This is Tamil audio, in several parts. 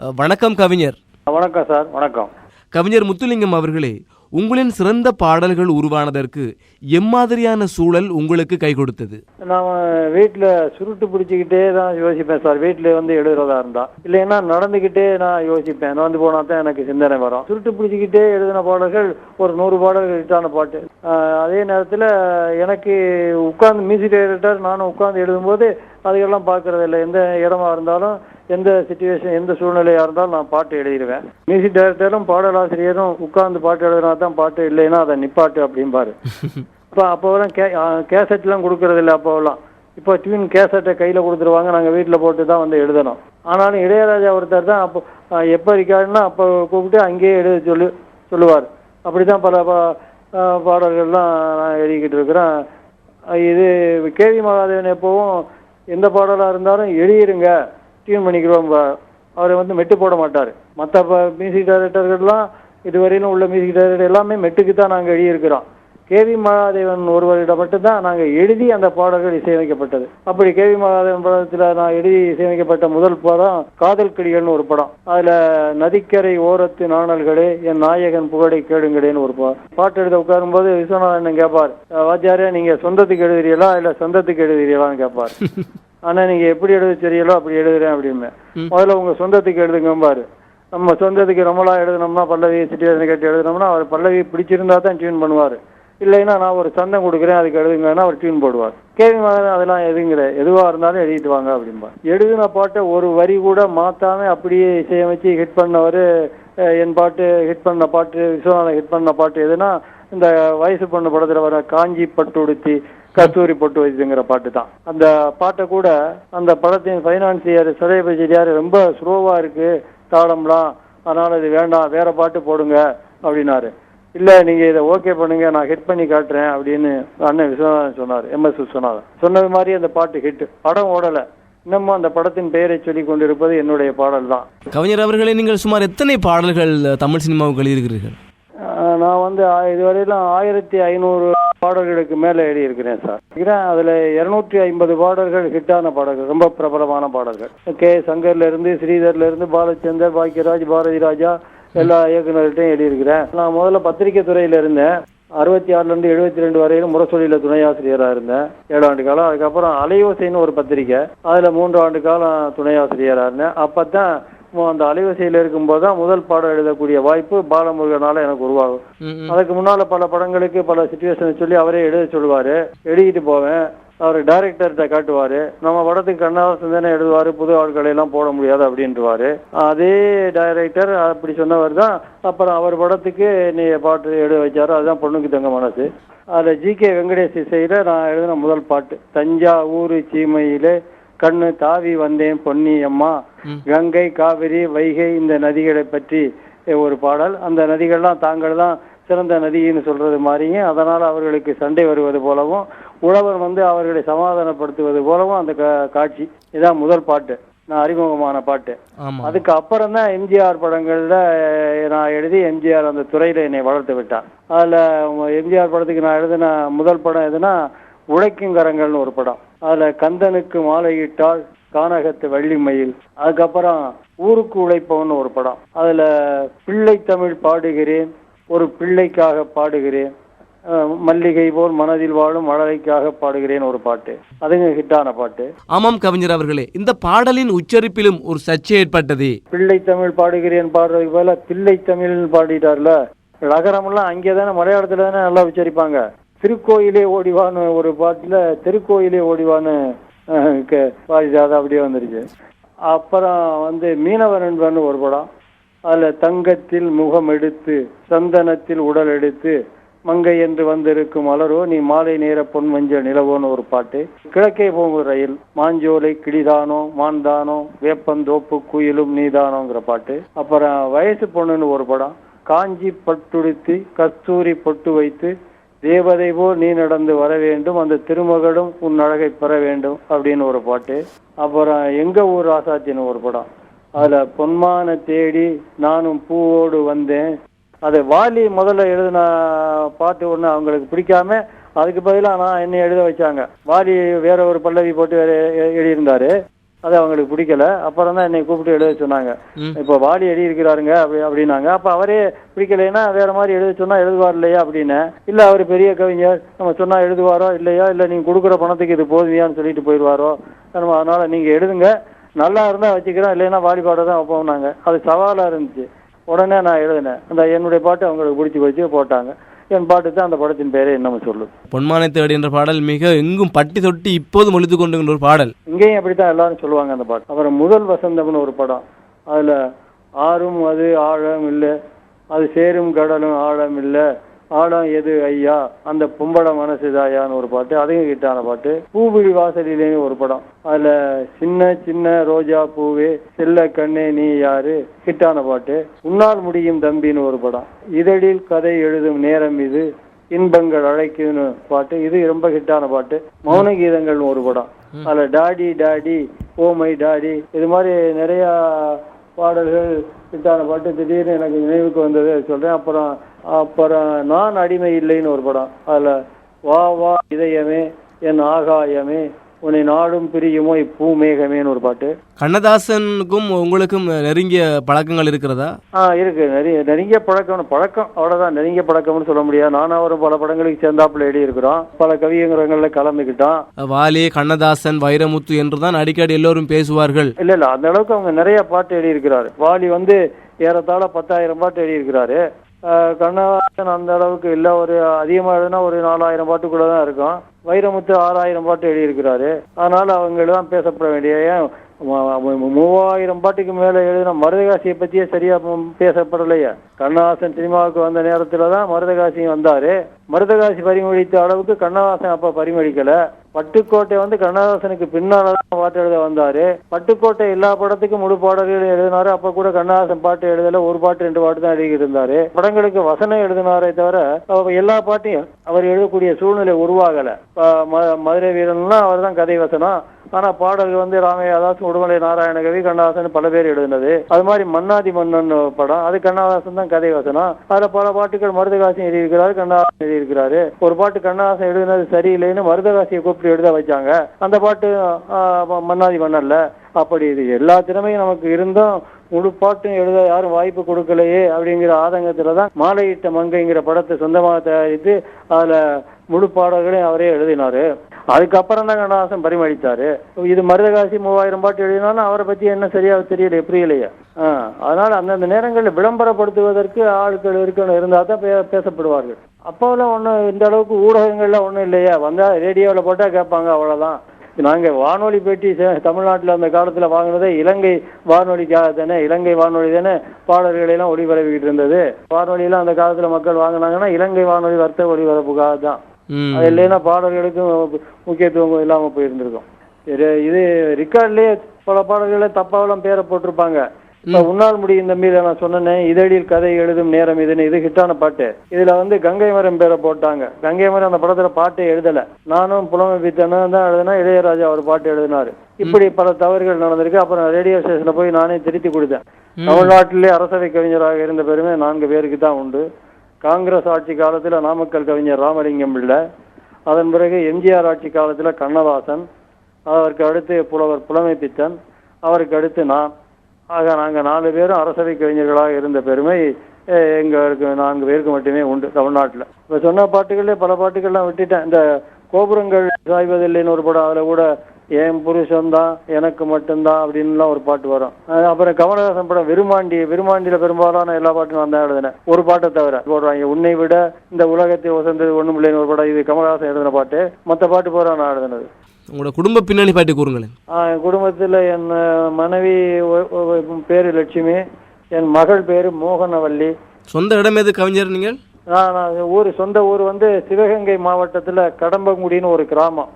வணக்கம் கவிஞர். வணக்கம் சார் வணக்கம். கவிஞர் முத்துலிங்கம் அவர்களே உங்களின் சிறந்த பாடல்கள் உருவானதற்கு எம்மாதிரியான சூழல் உங்களுக்கு கை கொடுத்தது? நான் வீட்டில் சுருட்டு பிடிச்சிக்கிட்டே தான் யோசிப்பேன் சார். வீட்டில் வந்து எழுதுறதா இருந்தா. இல்லைன்னா நடந்துக்கிட்டே நான் யோசிப்பேன். நடந்து போனா தான் எனக்கு சிந்தனை வரும். சுருட்டு பிடிச்சிக்கிட்டே எழுதின பாடல்கள் ஒரு நூறு பாடல்கள் ஹிட்டான பாட்டு. அதே நேரத்தில் எனக்கு உட்கார்ந்து மியூசிக் டைரக்டர் நானும் உட்கார்ந்து எழுதும்போது அதுக்கெல்லாம் பார்க்கறது இல்லை எந்த இடமா இருந்தாலும் எந்த சுச்சுவேஷன் எந்த சூழ்நிலையா இருந்தாலும் நான் பாட்டு எழுதிடுவேன். மியூசிக் டைரக்டரும் பாடலாசிரியரும் உட்கார்ந்து பாட்டு எழுதுனா தான் பாட்டு இல்லைன்னா அதை நிப்பாட்டு அப்படிம்பாரு இப்போ அப்போலாம் கே கேசட்லாம் கொடுக்கறது இல்லை அப்போலாம் இப்போ டியூன் கேசட்டை கையில் கொடுத்துருவாங்க நாங்கள் வீட்டில் போட்டு தான் வந்து எழுதணும். ஆனாலும் இளையராஜா ஒருத்தர் தான் அப்போ எப்போ இருக்காருன்னா அப்போ கூப்பிட்டு அங்கேயே எழுத சொல்லி சொல்லுவார். அப்படி தான் பல பாடல்கள்லாம் நான் எழுதிக்கிட்டு இருக்கிறேன். இது கேவி மகாதேவன் எப்போவும் எந்த பாடலாக இருந்தாலும் எழுதிருங்க. டியூன் பண்ணிக்கிறோம். அவர் வந்து மெட்டு போட மாட்டார். மற்ற மியூசிக் டைரக்டர்கள்லாம் இதுவரையிலும் உள்ள மியூசிக் டைரக்டர் எல்லாமே மெட்டுக்கு தான் நாங்கள் எழுதியிருக்கிறோம். கேவி மகாதேவன் ஒருவரிடம் மட்டும்தான் நாங்கள் எழுதி அந்த பாடல்கள் இசையமைக்கப்பட்டது. அப்படி கேவி மகாதேவன் படத்தில் நான் எழுதி இசையமைக்கப்பட்ட முதல் படம் காதல் கிளிகள்னு ஒரு படம். அதில் நதிக்கரை ஓரத்து நாணல்களே என் நாயகன் புகழை கேளுங்களேன்னு ஒரு படம் பாட்டு எழுத உட்காரும்போது விஸ்வநாதன் கேட்பார் "அஹ், வாத்தியாரே நீங்கள் சொந்தத்துக்கு எழுதுறீங்களா இல்லை சொந்தத்துக்கு எழுதுறீங்களான்னு கேட்பார் ஆனா நீங்க எப்படி எழுத தெரியலோ அப்படி எழுதுறேன் அப்படின்னு முதல்ல உங்க சொந்தத்துக்கு எழுதுங்கம்பாரு நம்ம சொந்தத்துக்கு ரொம்பலா எழுதுனோம்னா பல்லவி சிட்டிவேஷன் கேட்டு எழுதுனோம்னா அவர் பல்லவி பிடிச்சிருந்தா தான் டியூன் பண்ணுவார். இல்லைன்னா நான் ஒரு சந்தம் கொடுக்குறேன் அதுக்கு எழுதுங்கன்னா அவர் டியூன் போடுவார். கேள்வி மகன் அதெல்லாம் எதுங்கிற எதுவா இருந்தாலும் எழுதிட்டு வாங்க அப்படிம்பா எழுதின பாட்டை ஒரு வரி கூட மாத்தாம அப்படியே இசையமைச்சு ஹிட் பண்ணவர் என் பாட்டு ஹிட் பண்ண பாட்டு விஸ்வநாதன் ஹிட் பண்ண பாட்டு எதுனா இந்த வயசு பொண்ணு படத்துல வர காஞ்சி பட்டு உடுத்தி கஸ்தூரி பொட்டு வைத்துங்கிற பாட்டு தான் அந்த பாட்டை கூட அந்த படத்தின் ஃபைனான்சியர் சதயப செட்டியார் ரொம்ப ஸ்லோவா இருக்கு தாளம்லாம். அதனால இது வேண்டாம் வேற பாட்டு போடுங்க அப்படின்னாரு. இல்லை நீங்கள் இதை ஓகே பண்ணுங்க நான் ஹிட் பண்ணி காட்டுறேன் அப்படின்னு அண்ணன் விஸ்வநாதன் சொன்னார் எம்எஸ் விஸ்வநாதன். சொன்னது மாதிரி அந்த பாட்டு ஹிட் படம் ஓடலை. இன்னமும் அந்த படத்தின் பெயரை சொல்லிக் கொண்டிருப்பது என்னுடைய பாடல் தான் கவிஞர் அவர்களே நீங்கள் சுமார் எத்தனை பாடல்கள் தமிழ் சினிமாவுக்கு எழுதியிருக்கிறீர்கள்? நான் வந்து இதுவரையிலும் ஆயிரத்தி ஐநூறு பாடல்களுக்கு மேலே எழுதியிருக்கிறேன் சார். இருக்கிறேன். அதில் இருநூற்றி ஐம்பது பாடல்கள் ஹிட்டான பாடல்கள் ரொம்ப பிரபலமான பாடல்கள். கே. சங்கர்லேருந்து ஸ்ரீதர்லேருந்து பாலச்சந்தர் பாக்கியராஜ் பாரதி ராஜா எல்லா இயக்குநர்கள்ட்டையும் எழுதியிருக்கிறேன். நான் முதல்ல பத்திரிகை துறையில் இருந்தேன். அறுபத்தி ஆறுலேருந்து எழுபத்தி ரெண்டு வரையிலும் முரசொலியில் துணை ஆசிரியராக இருந்தேன். ஏழு ஆண்டு காலம். அதுக்கப்புறம் அலையோசைன்னு ஒரு பத்திரிகை அதில் மூன்று ஆண்டு காலம் துணை ஆசிரியராக இருந்தேன். அப்போ தான் அந்த அலைவரிசையில் இருக்கும்போது தான் முதல் பாடம் எழுதக்கூடிய வாய்ப்பு பாலமுருகனால எனக்கு உருவாகும். அதுக்கு முன்னால பல படங்களுக்கு பல சுச்சுவேஷனை சொல்லி அவரே எழுத சொல்லுவாரு. எழுதிட்டு போவேன். அவர் டைரக்டர்கிட்ட காட்டுவாரு. நம்ம படத்துக்கு கண்ணாவசம் தானே எழுதுவாரு புது ஆட்களை எல்லாம் போட முடியாது அப்படின்ட்டுவாரு அதே டைரக்டர் அப்படி சொன்னவர் தான். அப்புறம் அவர் படத்துக்கு நீ பாட்டு எழுத வச்சாரு. அதுதான் பொண்ணுக்கு தங்க மனசு. அதுல ஜி கே வெங்கடேஷ் இசையில நான் எழுதின முதல் பாட்டு. தஞ்சாவூர் சீமையிலே கண்ணு தாவி வந்தேன் பொன்னி அம்மா கங்கை காவிரி வைகை இந்த நதிகளை பற்றி ஒரு பாடல். அந்த நதிகள்லாம் தாங்கள் தான் சிறந்த நதின்னு சொல்றது மாதிரியும் அதனால் அவர்களுக்கு சண்டை வருவது போலவும் உழவர் வந்து அவர்களை சமாதானப்படுத்துவது போலவும் அந்த காட்சி. இதான் முதல் பாட்டு. நான் அறிமுகமான பாட்டு. அதுக்கு அப்புறம் தான் எம்ஜிஆர் படங்கள்ல நான் எழுதி எம்ஜிஆர் அந்த துறையில என்னை வளர்த்து விட்டார். அதுல எம்ஜிஆர் படத்துக்கு நான் எழுதின முதல் படம் எதுனா உழைக்கும் கரங்கள்னு ஒரு படம். அதுல கந்தனுக்கு மாலையிட்டால் கானகத்து வள்ளிமயில். அதுக்கப்புறம் ஊருக்கு உழைப்பவன் ஒரு படம். அதுல பிள்ளை தமிழ் பாடுகிறேன் ஒரு பிள்ளைக்காக பாடுகிறேன் மல்லிகை போல் மனதில் வாழும் மழலைக்காக பாடுகிறேன் ஒரு பாட்டு. அதுங்க ஹிட்டான பாட்டு. ஆமாம் கவிஞர் அவர்களே இந்த பாடலின் உச்சரிப்பிலும் ஒரு சர்ச்சை ஏற்பட்டதே. பிள்ளை தமிழ் பாடுகிறேன் பாடுறதுக்கு போல பிள்ளை தமிழ் பாடிட்டார்ல. நகரமெல்லாம் அங்கே தானே மலையாளத்துல தானே நல்லா உச்சரிப்பாங்க. திருக்கோயிலே ஓடிவான்னு ஒரு பாட்டில் திருக்கோயிலே ஓடிவான்னு க- பாடிட்டு அப்படியே வந்துருச்சு. அப்புறம் வந்து மீனவ நண்பன் ஒரு படம். அதில் தங்கத்தில் முகம் எடுத்து சந்தனத்தில் உடல் எடுத்து மங்கை என்று வந்திருக்கும் மலரோ நீ மாலை நேர பொன் மஞ்சள் நிலவோன்னு ஒரு பாட்டு. கிழக்கே போகும் ரயில் மாஞ்சோலை கிளிதானோ மான்தானோ வேப்பந்தோப்பு குயிலும் நீதானோங்கிற பாட்டு. அப்புறம் வயசு பொண்ணுன்னு ஒரு படம். காஞ்சி பட்டுடுத்தி கஸ்தூரி பொட்டு வைத்து தேவதை போல் நீ நடந்து வர வேண்டும் அந்த திருமகளும் உன் அழகை பெற வேண்டும் அப்படின்னு ஒரு பாட்டு. அப்புறம் எங்க ஊர் ஆசாத்தின்னு ஒரு படம். அதுல பொன்மான தேடி நானும் பூவோடு வந்தேன். அது வாலி முதல்ல எழுதின பாட்டு ஒன்று அவங்களுக்கு பிடிக்காம அதுக்கு பதிலா நான் என்ன எழுத வச்சாங்க. வாலி வேற ஒரு பல்லவி போட்டு வேற எழுதியிருந்தாரு. அது அவங்களுக்கு பிடிக்கல. அப்புறம் தான் என்னை கூப்பிட்டு எழுத சொன்னாங்க. இப்போ வாலி எழுதியிருக்கிறாருங்க அப்படி அப்படின்னாங்க. அப்போ அவரே பிடிக்கலைன்னா வேற மாதிரி எழுத சொன்னா எழுதுவார் இல்லையா அப்படின்னு. இல்லை அவர் பெரிய கவிஞர். நம்ம சொன்னா எழுதுவாரோ இல்லையா இல்லை நீங்கள் கொடுக்குற பணத்துக்கு இது போதுமையான்னு சொல்லிட்டு போயிடுவாரோ நம்ம அதனால நீங்கள் எழுதுங்க. நல்லா இருந்தால் வச்சுக்கிறோம் இல்லைன்னா வாலிபாட தான் வைப்போம்னாங்க அது சவாலாக இருந்துச்சு. உடனே நான் எழுதினேன். அந்த என்னுடைய பாட்டு அவங்களுக்கு பிடிச்சி வச்சு போட்டாங்க. என் பாட்டு தான் அந்த படத்தின் பேரே என்னமோ சொல்லு பொன்மானை தேடி என்ற பாடல் மிக எங்கும் பட்டி தொட்டி இப்போதும் ஒழித்து கொண்டிருக்கின்ற ஒரு பாடல். இங்கேயும் அப்படித்தான் எல்லாரும் சொல்லுவாங்க அந்த பாட்டு. அப்புறம் முதல் வசந்தம்னு ஒரு படம். அதுல ஆறும் அது ஆழம் இல்லை அது சேரும் கடலும் ஆழம் இல்லை ஆழம் எது ஐயா? அந்த பொம்பளை மனசுதாயான்னு ஒரு பாட்டு அதையும் ஹிட்டான பாட்டு. பூவிழி வாசலிலேன்னு ஒரு படம். அதுல சின்ன சின்ன ரோஜா பூவே செல்ல கண்ணே நீ யாரு? ஹிட்டான பாட்டு. உன்னால் முடியும் தம்பின்னு ஒரு படம். இதழில் கதை எழுதும் நேரம் இது இன்பங்கள் அழைக்குதுன்னு பாட்டு. இது ரொம்ப ஹிட்டான பாட்டு. மௌன கீதங்கள்னு ஒரு படம். அதுல daddy daddy oh my daddy. இது மாதிரி நிறைய பாடல்கள் ஹிட்டான பாட்டு. திடீர்னு எனக்கு நினைவுக்கு வந்தது சொல்றேன். அப்புறம் அப்புறம் நான் அடிமை இல்லைன்னு ஒரு படம். அதுல வா வா இதயமே என் ஆகாயமே உன்னை நாடும் பிரியுமோ இப்பூமேகமேன்னு ஒரு பாட்டு. கண்ணதாசனுக்கும் உங்களுக்கும் நெருங்கிய பழக்கங்கள் இருக்கிறதா? ஆ இருக்கு. நிறைய நெருங்கிய பழக்கம் பழக்கம் அவ்வளவுதான். நெருங்கிய பழக்கம்னு சொல்ல முடியாது. நானும் அவரும் பல படங்களுக்கு சேர்ந்தாப்புல எழுதி இருக்கிறோம் பல கவியங்கரங்கள்ல கலந்துக்கிட்டோம். வாலி கண்ணதாசன் வைரமுத்து என்றுதான் அடிக்கடி எல்லோரும் பேசுவார்கள். இல்ல இல்ல. அந்த அளவுக்கு அவங்க நிறைய பாட்டு எழுதியிருக்கிறாரு. வாலி வந்து ஏறத்தாழ பத்தாயிரம் பாட்டு எழுதியிருக்கிறாரு. கண்ணதாசன் அந்த அளவுக்கு இல்லை. ஒரு அதிகமாக எழுதுனா ஒரு நாலாயிரம் பாட்டுக்குள்ள தான் இருக்கும். வைரமுத்து ஆறாயிரம் பாட்டு எழுதியிருக்கிறாரு. அதனால அவங்க தான் பேசப்பட வேண்டிய ஏன் மூவாயிரம் பாட்டுக்கு மேலே எழுதின மருதகாசியை பற்றியே சரியாக பேசப்படலையே. கண்ணதாசன் சினிமாவுக்கு வந்த நேரத்தில் தான் மருதகாசியும் வந்தார். மருதகாசி பரிமளித்த அளவுக்கு கண்ணதாசன் அப்போ பரிமளிக்கலை. பட்டுக்கோட்டை வந்து கண்ணதாசனுக்கு பின்னால் தான் பாட்டு எழுத வந்தாரு. பட்டுக்கோட்டை எல்லா படத்துக்கும் முழு பாடல்கள் எழுதினாரு. அப்ப கூட கண்ணதாசன் பாட்டு எழுதல. ஒரு பாட்டு ரெண்டு பாட்டு தான் எழுதிக்கிட்டு இருந்தாரு படங்களுக்கு வசனம் எழுதினாரே தவிர எல்லா பாட்டையும் அவர் எழுதக்கூடிய சூழ்நிலை உருவாகல. ம- மதுரை வீரன்லாம் அவர் தான் கதை வசனம். ஆனா பாடல்கள் வந்து ராமையாதாஸ் உடுமலை நாராயணகவி கண்ணதாசன் பல பேர் எழுதினது. அது மாதிரி மன்னாதி மன்னன் படம் அது கண்ணதாசன் தான் கதை வசனம். அதுல பல பாட்டுகள் மருதகாசி எழுதியிருக்கிறாரு கண்ணதாசன் எழுதியிருக்கிறாரு. ஒரு பாட்டு கண்ணதாசன் எழுதினது சரியில்லைன்னு மருதகாசியை கூப்பிட்டு எழுத வச்சாங்க. அந்த பாட்டு மன்னாதி மன்னன்ல. அப்படி இது எல்லா திறமையும் நமக்கு இருந்தும் முழு பாட்டும் எழுத யாரும் வாய்ப்பு கொடுக்கலையே அப்படிங்கிற ஆதங்கத்துல தான் மாலையிட்ட மங்கைங்கிற படத்தை சொந்தமாக தயாரித்து அதுல முழு பாடல்களையும் அவரே எழுதினாரு. அதுக்கப்புறம் தான் கண்ணதாசன் பரிமளித்தாரு இது மருதகாசி மூவாயிரம் பாட்டு எழுதினாலும் அவரை பற்றி என்ன சரியாக தெரியல புரியலையே. ஆ, அதனால் அந்தந்த நேரங்களில் விளம்பரப்படுத்துவதற்கு ஆட்கள் இருக்கணும் இருந்தால் தான் பே பேசப்படுவார்கள். அப்போலாம் ஒன்றும் இந்த அளவுக்கு ஊடகங்கள்லாம் ஒன்றும் இல்லையா. வந்தால் ரேடியோவில் போட்டால் கேட்பாங்க அவ்வளோதான் நாங்கள் வானொலி பேட்டி தமிழ்நாட்டில் அந்த காலத்தில் வாங்கினதே இலங்கை வானொலிக்காக தானே இலங்கை வானொலி தானே பாடல்களையெல்லாம் ஒளிபரவிக்கிட்டு ஒளிபரப்பிக்கிட்டு இருந்தது. வானொலியெல்லாம் அந்த காலத்தில் மக்கள் வாங்கினாங்கன்னா இலங்கை வானொலி வர்த்தக ஒளிபரப்புக்காக தான். அது இல்லைன்னா பாடல்களுக்கும் முக்கியத்துவம் இல்லாம போயிருந்திருக்கும். இது ரெக்கார்ட்லயே பல பாடல்களை தப்பாவெல்லாம் பேரை போட்டிருப்பாங்க. இப்ப உன்னால் முடியும் தம்பியில நான் சொன்னேன் இதழில் கதை எழுதும் நேரம் இதுன்னு இது ஹிட்டான பாட்டு. இதுல வந்து கங்கை மரம் பேரை போட்டாங்க. கங்கை மரம் அந்த படத்துல பாட்டே எழுதல. நானும் புலமை பித்தனும் தான் எழுதினா இளையராஜா அவர் பாட்டு எழுதினாரு. இப்படி பல தவறுகள் நடந்திருக்கு. அப்புறம் ரேடியோ ஸ்டேஷன்ல போய் நானே திருத்தி கொடுத்தேன். தமிழ்நாட்டிலே அரசவை கவிஞராக இருந்த பெருமை நான்கு பேருக்கு தான் உண்டு. காங்கிரஸ் ஆட்சி காலத்துல நாமக்கல் கவிஞர் ராமலிங்கம் பிள்ளை அதன் பிறகு எம்ஜிஆர் ஆட்சி காலத்துல கண்ணதாசன் அவருக்கு அடுத்து புலவர் புலமை பித்தன் அவருக்கு அடுத்து நான். ஆக நாங்க நாலு பேரும் அரசவை கவிஞர்களாக இருந்த பெருமை எங்களுக்கு நான்கு பேருக்கு மட்டுமே உண்டு தமிழ்நாட்டுல. இப்போ சொன்ன பாட்டுகளே பல பாட்டுகள்லாம் விட்டுட்டேன். இந்த கோபுரங்கள் சாய்வதில்லைன்னு ஒரு படம் அதுல கூட என் புருஷன் தான் எனக்கு மட்டும்தான் அப்படின்லாம் ஒரு பாட்டு வரும். அப்புறம் கமலஹாசன் படம் விருமாண்டி விருமாண்டியில பெரும்பாலான எல்லா பாட்டும் நான் தான் எழுதினேன். ஒரு பாட்டை தவிர போடுறாங்க உன்னை விட இந்த உலகத்தை உசந்தது ஒண்ணும் இல்லைன்னு ஒரு படம். இது கமலஹாசன் எழுதின பாட்டு. மற்ற பாட்டு போற நான் எழுதினது. உங்களோட குடும்ப பின்னணி பாட்டி கூறுங்களேன். என் குடும்பத்துல என் மனைவி பேரு லட்சுமி என் மகள் பேரு மோகனவல்லி. சொந்த இடம் எது கவிஞர் நீங்கள்? நான் ஊர் சொந்த ஊர் வந்து சிவகங்கை மாவட்டத்துல கடம்பங்குடின்னு ஒரு கிராமம்.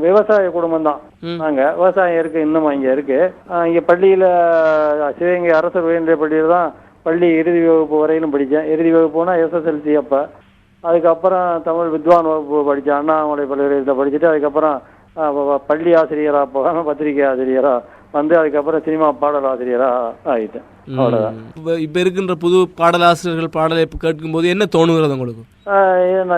விவசாய குடும்பம் தான். ம். நாங்க விவசாயம் இருக்கு இன்னும் இங்க இருக்கு. இங்க பள்ளியில சிவகங்கை அரசு உயர்நிலை பள்ளியில தான் பள்ளி இறுதி வகுப்பு வரையிலும் படித்தேன். இறுதி வகுப்புனா எஸ்எஸ்எல்சி அப்ப. அதுக்கப்புறம் தமிழ் வித்வான் வகுப்பு படித்தேன். அண்ணாமலை பல்கலைக்கழகத்தில் படிச்சுட்டு அதுக்கப்புறம் பள்ளி ஆசிரியரா போகாம பத்திரிகை ஆசிரியரா வந்து அதுக்கப்புறம் சினிமா பாடல் ஆசிரியரா ஆயிட்டேன் அவ்வளவுதான். இப்ப- இருக்கின்ற புது பாடலாசிரியர்கள் பாடலை கேட்கும்போது என்ன தோணுகிறது உங்களுக்கு?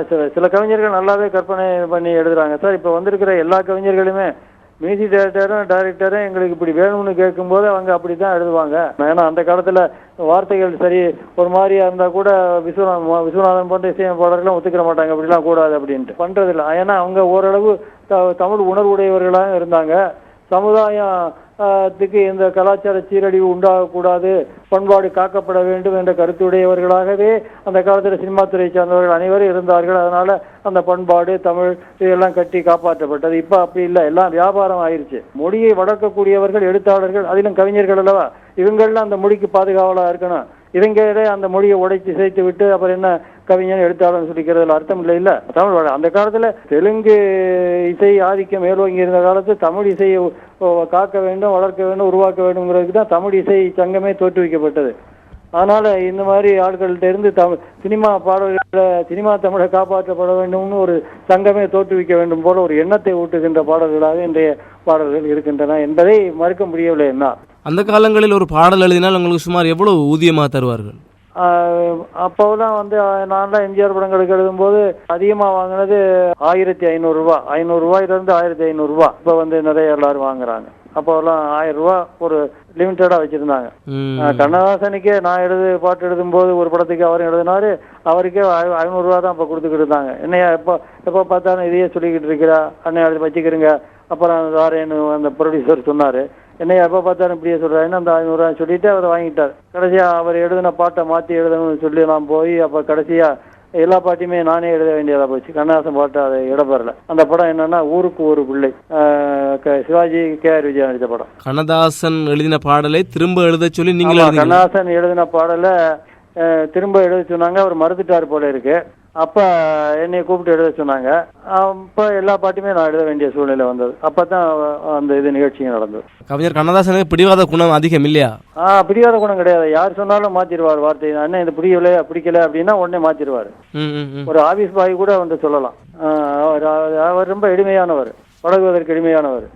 சில சில கவிஞர்கள் நல்லாவே கற்பனை பண்ணி எழுதுறாங்க. சார் இப்போ வந்திருக்கிற எல்லா கவிஞர்களுமே மியூசிக் டைரக்டரும் டைரக்டரும் எங்களுக்கு இப்படி வேணும்னு கேட்கும்போது அவங்க அப்படி தான் எழுதுவாங்க. ஏன்னா அந்த காலத்தில் வார்த்தைகள் சரி ஒரு மாதிரியா இருந்தால் கூட விஸ்வநாதன் விஸ்வநாதன் போன்ற இசையமைப்பாளர்களும் ஒத்துக்கிற மாட்டாங்க அப்படிலாம் கூடாது அப்படின்ட்டு. பண்ணுறதில்ல ஏன்னா அவங்க ஓரளவு த- தமிழ் உணர்வுடையவர்களாக இருந்தாங்க. சமுதாயத்துக்கு இந்த கலாச்சார சீரழிவு உண்டாகக்கூடாது பண்பாடு காக்கப்பட வேண்டும் என்ற கருத்துடையவர்களாகவே அந்த காலத்தில் சினிமா துறை சார்ந்தவர்கள் அனைவரும் இருந்தார்கள். அதனால அந்த பண்பாடு தமிழ் இதெல்லாம் கட்டி காப்பாற்றப்பட்டது. இப்போ அப்படி இல்லை எல்லாம் வியாபாரம் ஆயிருச்சு. மொழியை வளர்க்கக்கூடியவர்கள் எழுத்தாளர்கள் அதிலும் கவிஞர்கள் அல்லவா? இவங்கெல்லாம் அந்த மொழிக்கு பாதுகாவலாக இருக்கணும். இவங்களே அந்த மொழியை உடைத்து சேர்த்து விட்டு அப்புறம் என்ன கவிஞன் எழுத்தாளர் சொல்லிக்கிறதுல அர்த்தம் இல்லை இல்ல. தமிழ் அந்த காலத்துல தெலுங்கு இசை ஆதிக்கம் மேலோங்கி இருந்த காலத்து தமிழ் இசையை காக்க வேண்டும் வளர்க்க வேண்டும் உருவாக்க வேண்டும்ங்கிறதுக்கு தான் தமிழ் இசை சங்கமே தோற்றுவிக்கப்பட்டது அதனால இந்த மாதிரி ஆட்கள்கிட்ட இருந்து தமிழ் சினிமா பாடல்களை சினிமா தமிழை காப்பாற்றப்பட வேண்டும்னு ஒரு சங்கமே தோற்றுவிக்க வேண்டும் போல ஒரு எண்ணத்தை ஊட்டுகின்ற பாடல்களாக இன்றைய பாடல்கள் இருக்கின்றன என்பதை மறுக்க முடியவில்லை என்ன அந்த காலங்களில் ஒரு பாடல் எழுதினால் உங்களுக்கு சுமார் எவ்வளவு ஊதியமாக தருவார்கள்? அப்போலாம் வந்து நான்லாம் எம்ஜிஆர் படங்களுக்கு எழுதும்போது அதிகமா வாங்கினது ஆயிரத்தி ஐநூறு ரூபா. ஐநூறு ரூபாயில இருந்து ஆயிரத்தி ஐநூறு ரூபா. இப்போ வந்து நிறைய எல்லாரும் வாங்குறாங்க. அப்போலாம் ஆயிரம் ரூபா ஒரு லிமிட்டடா வச்சிருந்தாங்க. கண்ணதாசனுக்கே நான் எழுது பாட்டு எழுதும்போது ஒரு படத்துக்கு அவரும் எழுதினாரு. அவருக்கே ஐ- ஐநூறு ரூபா தான் இப்போ கொடுத்துக்கிட்டு இருந்தாங்க. என்னையா எப்போ எப்போ பார்த்தாலும் இதையே சொல்லிக்கிட்டு இருக்கிறா? அண்ணன் அதை வச்சுக்கிறீங்க அப்புறம் தாரேன்னு அந்த ப்ரொடியூசர் சொன்னாரு. என்னையா எப்போ பார்த்தாலும் இப்படியே சொல்றாருன்னு அந்த ஐநூறுரூவா சொல்லிட்டு அவர் வாங்கிட்டார். கடைசியா அவர் எழுதின பாட்டை மாற்றி எழுதணும்னு சொல்லி நான் போய் அப்போ கடைசியா எல்லா பாட்டையுமே நானே எழுத வேண்டியதா போச்சு. கண்ணதாசன் பாட்டு அது இடம்பெறல. அந்த படம் என்னன்னா ஊருக்கு ஒரு பிள்ளை. சிவாஜி கே ஆர் விஜயா நடித்த படம். கண்ணதாசன் எழுதின பாடலை திரும்ப எழுதச் சொல்லி நீங்கள் கண்ணதாசன் எழுதின பாடல திரும்ப எழுத சொன்னாங்க. அவர் மறுத்துட்டார் போல இருக்கு. அப்ப என்னை கூப்பிட்டு எழுத சொன்னாங்க. அப்ப எல்லா பாட்டுமே நான் எழுத வேண்டிய சூழ்நிலை வந்தது. அப்பதான் அந்த இது நிகழ்ச்சியும் நடந்தது. கவிஞர் கண்ணதாசனுக்கு பிடிவாத குணம் அதிகம் இல்லையா? ஆ பிடிக்காத குணம் கிடையாது. யார் சொன்னாலும் மாத்திருவார் வார்த்தை. அண்ணன் இது பிடிக்கல பிடிக்கல அப்படின்னா உடனே மாத்திருவாரு. ம், ம், ம். ஒரு ஆபீஸ் பாய் கூட வந்து சொல்லலாம். அவர் ரொம்ப எளிமையானவர். பழகுவதற்கு எளிமையானவர்.